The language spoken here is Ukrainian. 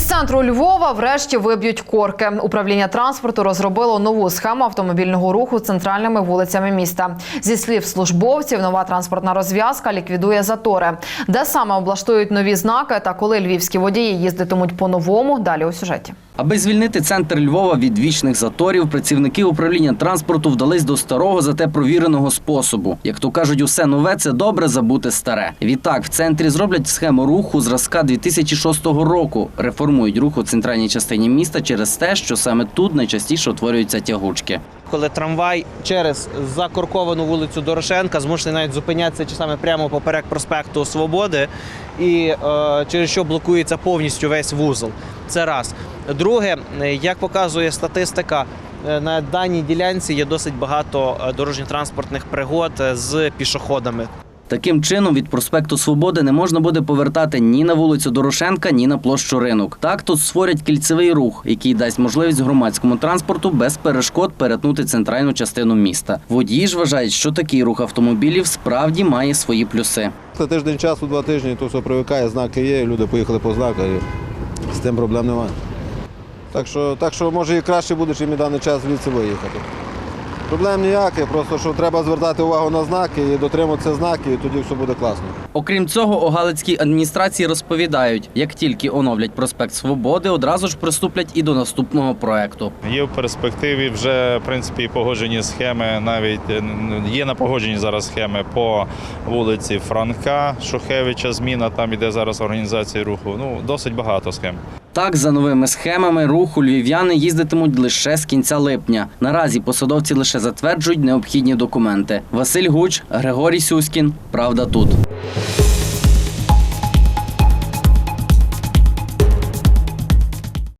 центру Львова врешті виб'ють корки. Управління транспорту розробило нову схему автомобільного руху центральними вулицями міста. Зі слів службовців, нова транспортна розв'язка ліквідує затори. Де саме облаштують нові знаки та коли львівські водії їздитимуть по-новому, далі у сюжеті. Аби звільнити центр Львова від вічних заторів, працівники управління транспорту вдались до старого, зате провіреного способу. Як то кажуть, усе нове це добре забути старе. Відтак в центрі зроблять схему руху зразка 2006 року. Реформують рух у центральній частині міста через те, що саме тут найчастіше утворюються тягучки. коли трамвай через закорковану вулицю Дорошенка змушений навіть зупинятися чи саме прямо поперек проспекту Свободи, і е, через що блокується повністю весь вузол. Це раз. Друге, як показує статистика, е, на даній ділянці є досить багато е, дорожньо-транспортних пригод е, з пішоходами. Таким чином, від проспекту Свободи не можна буде повертати ні на вулицю Дорошенка, ні на площу ринок. Так тут створять кільцевий рух, який дасть можливість громадському транспорту без перешкод перетнути центральну частину міста. Водії ж вважають, що такий рух автомобілів справді має свої плюси. Це тиждень часу, два тижні, то все привикає, знаки є, люди поїхали по знаках, з тим проблем немає. Так що, так що може і краще буде, чим і даний час звідси виїхати. Проблем ніяких, просто що треба звертати увагу на знаки і дотримуватися знаків, і тоді все буде класно. Окрім цього, у Галицькій адміністрації розповідають, як тільки оновлять проспект Свободи, одразу ж приступлять і до наступного проекту. Є в перспективі вже в принципі погоджені схеми. Навіть е, є на погодженні зараз схеми по вулиці Франка Шухевича. Зміна там іде зараз організація руху. Ну досить багато схем. Так, за новими схемами руху львів'яни їздитимуть лише з кінця липня. Наразі посадовці лише затверджують необхідні документи. Василь Гуч, Григорій Сюськін. Правда тут.